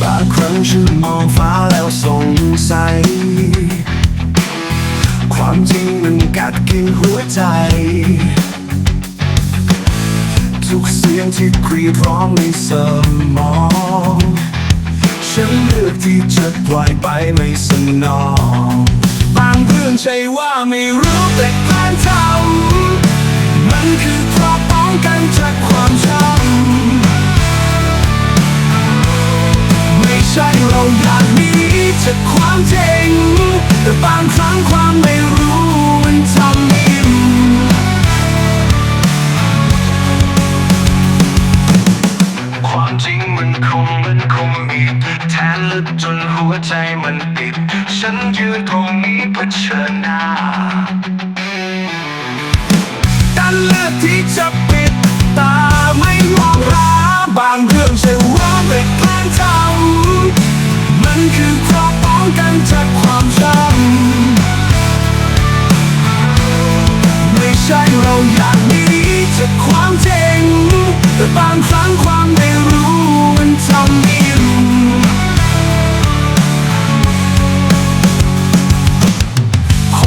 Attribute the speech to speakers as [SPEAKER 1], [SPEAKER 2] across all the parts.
[SPEAKER 1] บางครั้งฉันมองฟ้าแล้วสงสัย ความจริงมันกัดกินหัวใจ ทุกเสียงที่กรีดร้องในสมอง ฉันเลือกที่จะปล่อยไปไม่สนอง บางเรื่องใช่ว่าไม่รู้แต่ อยากหนีจากความจริงแต่บางครั้งความไม่รู้มันทำให้อิ่มความจริงมันคงมันคงมีแทนลึกจนหัวใจมันปิด ฉันยืนตรงนี้เผชิญหน้าดันเลือกที่จะ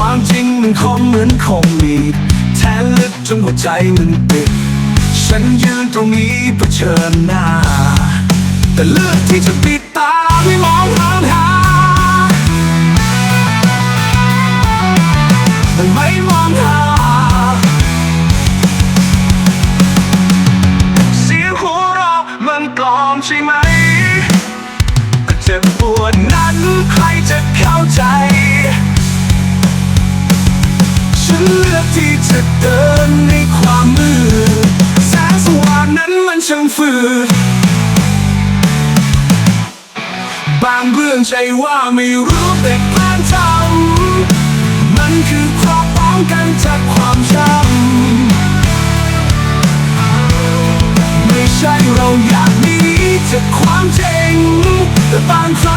[SPEAKER 1] ความจริงมันคมเหมือนคมมีดแทงลึกจนหัวใจมันปิด ฉันยืนตรงนี้เผชิญหน้า แต่เลือกที่จะปิดตาไม่มองหางหาไม่มองหาเสียงหัวเราะมันปลอมใช่ไหมเจ็บปวดนั้นใครจะเข้าใจ ที่จะเดินในความมืดแสงสว่างนั้นมันช่างฝืดบางเรื่องใจว่าไม่รู้แต่แกล้งทำมันคือเพราะป้องกันจากความช้ำไม่ใช่เราอยากหนีจากความจริงแต่บางครั้ง